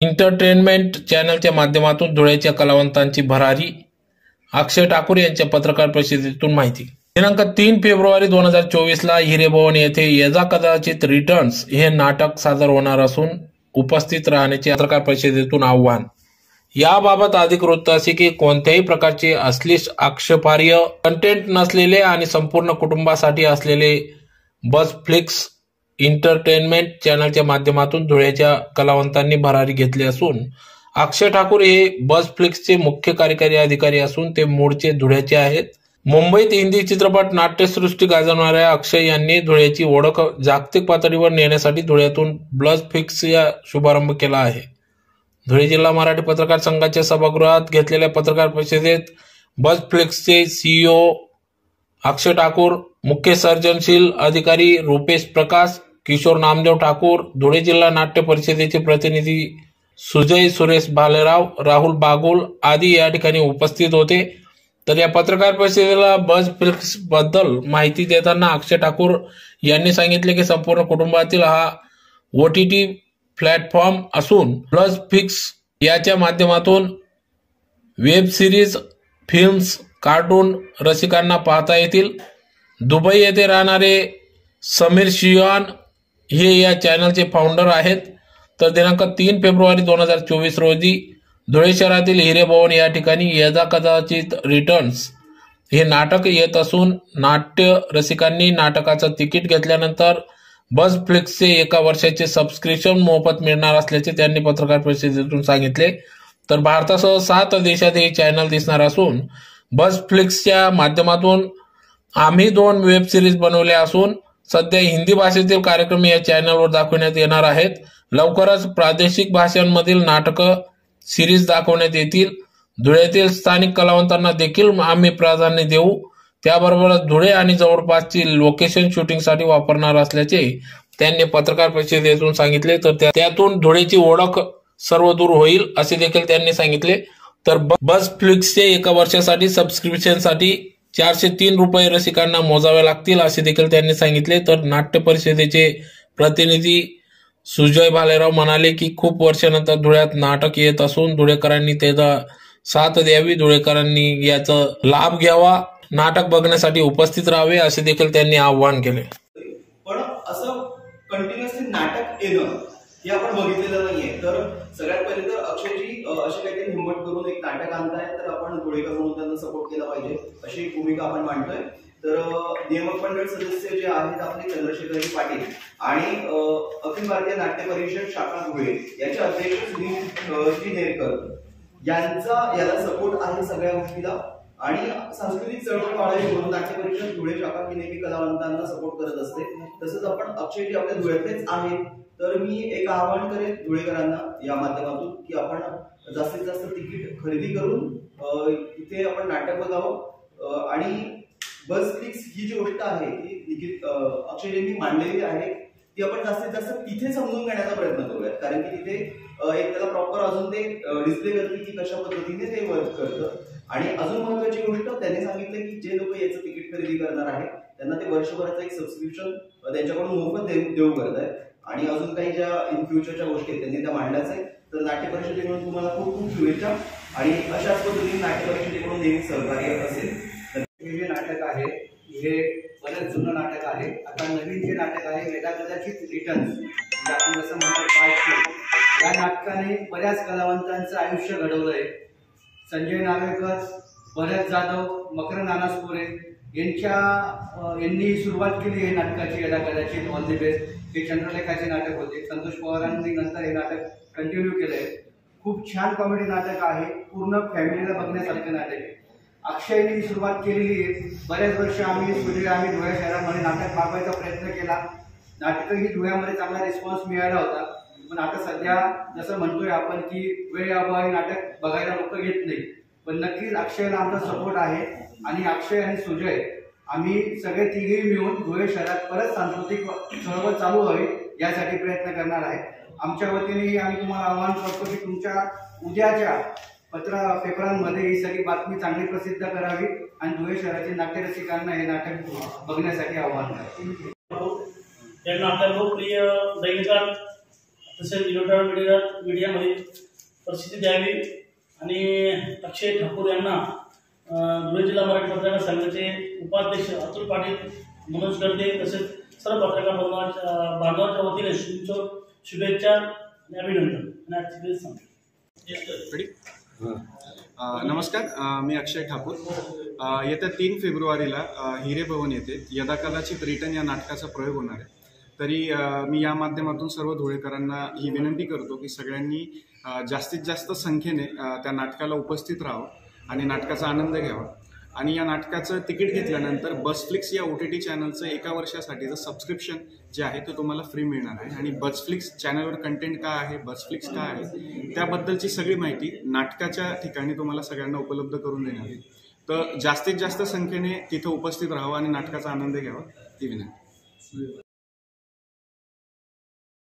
Entertainment चॅनलच्या माध्यमातून धुळ्याच्या कलावंतांची भरारी. अक्षय ठाकूर यांच्या पत्रकार परिषदेतून माहिती. दिनांक तीन फेब्रुवारी दोन हजार चोवीस ला हिरेभवन येथे यजा कदाचित रिटर्न्स हे नाटक सादर होणार असून उपस्थित राहण्याचे पत्रकार परिषदेतून आव्हान. याबाबत अधिक वृत्त असे की कोणत्याही प्रकारचे अश्लीष आक्षेपार्ह कंटेंट नसलेले आणि संपूर्ण कुटुंबासाठी असलेले बस फ्लिक्स एंटरटेनमेंट चॅनलच्या माध्यमातून धुळ्याच्या कलावंतांनी भरारी घेतली असून अक्षय ठाकूर हे बस फ्लिक्सचे मुख्य कार्यकारी अधिकारी असून ते मूळचे धुळ्याचे आहेत. मुंबईत हिंदी चित्रपट नाट्यसृष्टी गाजवणाऱ्या अक्षय यांनी धुळ्याची ओळख जागतिक पातळीवर नेण्यासाठी धुळ्यातून ब्लस फिक्स या शुभारंभ केला आहे. धुळे जिल्हा मराठी पत्रकार संघाच्या सभागृहात घेतलेल्या पत्रकार परिषदेत बस फ्लिक्सचे सीईओ अक्षय ठाकूर मुख्य सर्जनशील अधिकारी रुपेश प्रकाश किशोर नामदेव ठाकूर धुळे जिल्हा नाट्य परिषदेचे प्रतिनिधी सुजय सुरेश भालेराव राहुल बागुल आदी या ठिकाणी उपस्थित होते. तर या पत्रकार परिषदेला बस फ्लिक्सबद्दल माहिती देताना अक्षय ठाकूर यांनी सांगितले की संपूर्ण कुटुंबातील हा ओ टी टी प्लॅटफॉर्म असून प्लस फिक्स याच्या माध्यमातून वेब सिरीज फिल्म्स कार्टून रसिकांना पाहता येतील. दुबई येथे राहणारे समीर शियान हे या चॅनलचे फाउंडर आहेत. तर दिनांक तीन फेब्रुवारी दोन हजार चोवीस रोजी धुळे शहरातील हिरेभवन या ठिकाणी यदा कदाचित रिटर्न्स हे नाटक येत असून नाट्य रसिकांनी नाटकाचं तिकीट घेतल्यानंतर बस फ्लिक्सचे एका वर्षाचे सबस्क्रिप्शन मोफत मिळणार असल्याचे त्यांनी पत्रकार परिषदेतून सांगितले. तर भारतासह सात देशात हे चॅनल दिसणार असून बस फ्लिक्सच्या माध्यमातून आम्ही दोन वेब सिरीज बनवल्या असून सध्या हिंदी भाषेतील कार्यक्रम या चॅनलवर दाखवण्यात येणार आहेत. लवकरच प्रादेशिक भाषांमधील नाटकं सिरीज दाखवण्यात येतील. धुळ्यातील स्थानिक कलावंतांना देखील आम्ही प्राधान्य देऊ. त्याबरोबरच धुळे आणि जवळपासची लोकेशन शूटिंगसाठी वापरणार असल्याचे त्यांनी पत्रकार परिषदेतून सांगितले. तर त्यातून धुळेची ओळख सर्व दूर होईल असे देखील त्यांनी सांगितले. तर बस फ्लिक्सचे एका वर्षासाठी सबस्क्रिप्शनसाठी चारशे तीन रुपये रसिकांना मोजावे लागतील असे देखील त्यांनी सांगितले. तर नाट्य परिषदेचे प्रतिनिधी सुजय भालेराव म्हणाले की खूप वर्षानंतर धुळ्यात नाटक येत असून धुळेकरांनी त्याचा साथ द्यावी धुळेकरांनी याचा लाभ घ्यावा नाटक बघण्यासाठी उपस्थित राहावे असे देखील त्यांनी आवाहन केले. पण असं कंटिन्युअसली नाटक येणं हे आपण बघितलेलं नाहीये. तर सगळ्यात पहिले तर अक्षयजी असे काहीतरी हिंमत करून एक नाटक आणताय तर आपण धुळेकर म्हणून त्यांना सपोर्ट केला पाहिजे अशी भूमिका आपण मांडतोय. तर नियमक मंडळ सदस्य जे आहेत आपले चंद्रशेखरजी पाटील आणि अखिल भारतीय नाट्य परिषद शाखा धुळे याचे अध्यक्ष सुनील नेरकर यांचा याला सपोर्ट आहे सगळ्या गोष्टीला? आणि सांस्कृतिक चळवळ वाढावी म्हणून नाट्य परिषद धुळे शाखा ही नेहमी कलावंतांना सपोर्ट करत असते. तसंच आपण अक्षयजी आपल्या धुळ्यातलेच आहेत तर मी एक आवाहन करेन धुळेकरांना या माध्यमातून की आपण जास्तीत जास्त तिकीट खरेदी करून इथे आपण नाटक बघावं. आणि बस क्लिक्स ही जी गोष्ट आहे ती निकित अक्षयजींनी मांडलेली आहे. ती आपण जास्तीत जास्त तिथे समजून घेण्याचा प्रयत्न करूयात. कारण की तिथे एक त्याला प्रॉपर अजून ते डिस्प्ले करते की कशा पद्धतीने ते वर्क करतं. आणि अजून महत्वाची गोष्ट त्यांनी सांगितलं की जे लोक याचं तिकीट खरेदी करणार आहे त्यांना ते वर्षभराचं एक सबस्क्रिप्शन त्यांच्याकडून मोफत देऊ देऊ करत आहे आणि अजून काही ज्या इन फ्युचरच्या गोष्टी आहेत त्यांनी त्या मांडल्याच आहे तर नाट्य परिषदेकडून तुम्हाला खूप खूप शुभेच्छा. आणि अशाच पद्धतीने नाट्य परिषदेकडून नेहमी सहकार्य असेल. तर हे जे नाटक आहे हे बरेच जुनं नाटक आहे. आता नवीन जे नाटक आहे वेदा कदाचित रिटर्न्स म्हणजे आपण जसं म्हणतो पार्ट या नाटकाने बऱ्याच कलावंतांचं आयुष्य घडवलंय. संजय नावेकर भरत जाधव मकर नानासपुरे यांच्या यांनी सुरुवात केली हे नाटकाची यदा कदाचित ऑन दी बेस्ट हे चंद्रलेखाचे नाटक होते. संतोष पवारांनी नंतर हे नाटक कंटिन्यू केलंय. खूप छान कॉमेडी नाटक आहे. पूर्ण फॅमिलीला बघण्यासारखं नाटक आहे. अक्षयने सुरुवात केलेली आहे. बऱ्याच वर्ष आम्ही सुजय आम्ही धुळ्या शहरामध्ये नाटक मागवायचा प्रयत्न केला. नाटकही धुळ्यामध्ये चांगला रिस्पॉन्स मिळाला होता. पण आता सध्या जसं म्हणतोय आपण की वेळ अभावी नाटक बघायला लोक येत नाही. पण नक्कीच अक्षयला आमचा सपोर्ट आहे. आणि अक्षय आणि सुजय आम्ही सगळे तिघेही मिळून धुळे शहरात परत सांस्कृतिक चळवळ चालू व्हावी यासाठी प्रयत्न करणार आहे. आमच्या वतीनेही आम्ही तुम्हाला आवाहन करतो की तुमच्या उद्याच्या पत्र पेपरांमध्ये ही सगळी बातमी चांगली प्रसिद्ध करावी आणि धुळे शहरातील नाट्यरसिकांना हे नाटक बघण्यासाठी आवाहन त्यांना आपल्या लोकप्रिय दैनिकात तसेच इलेक्ट्रॉनिक मीडिया मीडियामध्ये प्रसिद्धी द्यावी आणि अक्षय ठाकूर यांना धुळे जिल्हा मराठी पत्रकार संघाचे उपाध्यक्ष अतुल पाटील मनोज गर्दे तसेच सर्व पत्रकार बांधवांच्या बांधवांच्या वतीने शुभेच्छा शुभेच्छा आणि अभिनंदन. आणि आजची दिवस सांगतो नमस्कार मी अक्षय ठाकूर. येत्या तीन फेब्रुवारीला हिरे भवन येथे यदा कदाचित रिटर्न या नाटकाचा प्रयोग होणार आहे. तरी मी या माध्यमातून सर्व धुळेकरांना ही विनंती करतो की सगळ्यांनी जास्तीत जास्त संख्येने त्या नाटकाला उपस्थित राहावं आणि नाटकाचा आनंद घ्यावा. आणि या नाटकाचं तिकीट घेतल्यानंतर बसफ्लिक्स या ओ टी टी चॅनलचं एका वर्षासाठीचं सबस्क्रिप्शन जे आहे ते तुम्हाला फ्री मिळणार आहे. आणि बसफ्लिक्स चॅनलवर कंटेंट काय आहे बसफ्लिक्स काय आहे त्याबद्दलची सगळी माहिती नाटकाच्या ठिकाणी तुम्हाला सगळ्यांना उपलब्ध करून देणार आहे. तर जास्तीत जास्त संख्येने तिथं उपस्थित राहावं आणि नाटकाचा आनंद घ्यावा ती विनंती.